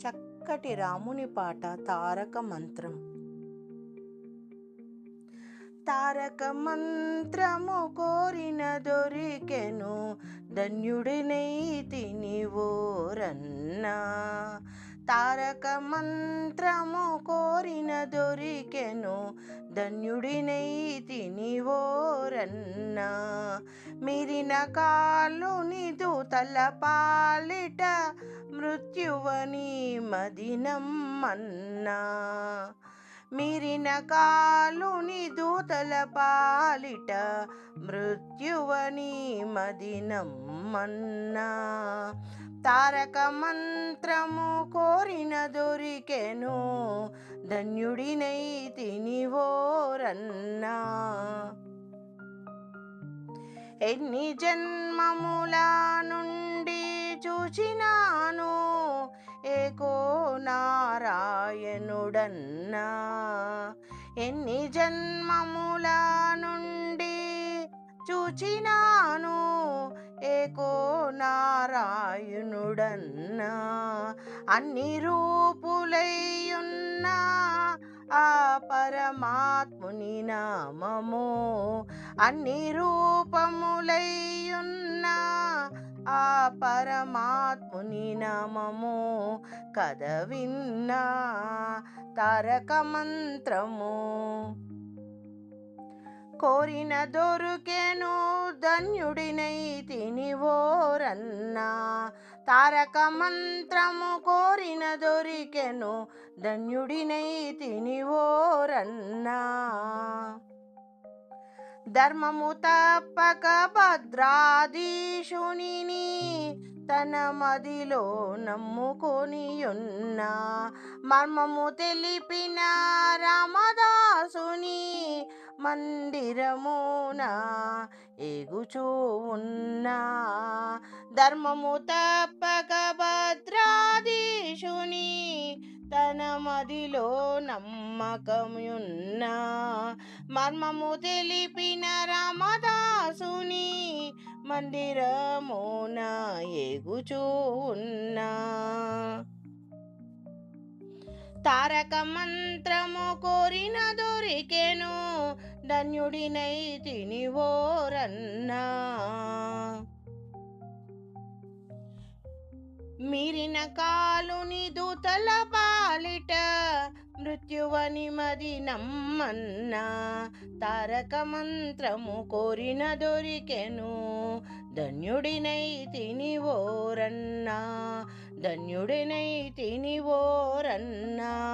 చక్కటి రాముని పాట తారక మంత్రం. తారక మంత్రము కోరిన దొరికెను ధన్యుడినైతిని ఓరన్నా తారక మంత్రము కోరిన దొరికెను. ధన్యుడినైతిని ఓరన్న మిరిన కాలుని నిదు తలపాలిట మృత్యువని మదినమ్మన్నా. మీరిన దూతల పాలిట మృత్యువని మదినమ్మన్నా తారక మంత్రము కోరిన దొరికెను ధన్యుడినై తినివోరన్నా. ఎన్ని జన్మముల నుండి చూచినాను ఏకో నారాయణుడన్నా. ఎన్ని జన్మముల నుండి చూచినాను ఏకో నారాయణుడన్నా. అన్ని రూపులయ్యున్నా ఆ పరమాత్ముని నామము అన్ని రూపములయ్యున్నా ఆ పరమాత్ముని నమము కథ విన్నా తారక మంత్రము. కోరిన దొరుకెను ధన్యుడినై తినివోరన్నా తారక మంత్రము కోరిన దొరికెను ధన్యుడినై తినివోరన్నా. ధర్మము తప్పక భద్రాధీశుని తన మదిలో నమ్ముకొని ఉన్న మర్మము తెలిపిన రామదాసుని మందిరమున ఎగుచూ ఉన్నా ధర్మము తప్పక తన నమ్మకమున్నా మర్మము తెలిపిన రామదాసుని మందిరమున ఎగుచూ ఉన్నా తారక మంత్రము కోరిన దొరికెను ధన్యుడినై తినివోరన్నా. మీరిన కాలుని దూతల పాలిట మృత్యువని మది నమ్మన్నా తారక మంత్రము కోరిన దొరికెను. ధన్యుడినై తినివోరన్నా ధన్యుడినై తినివోరన్నా.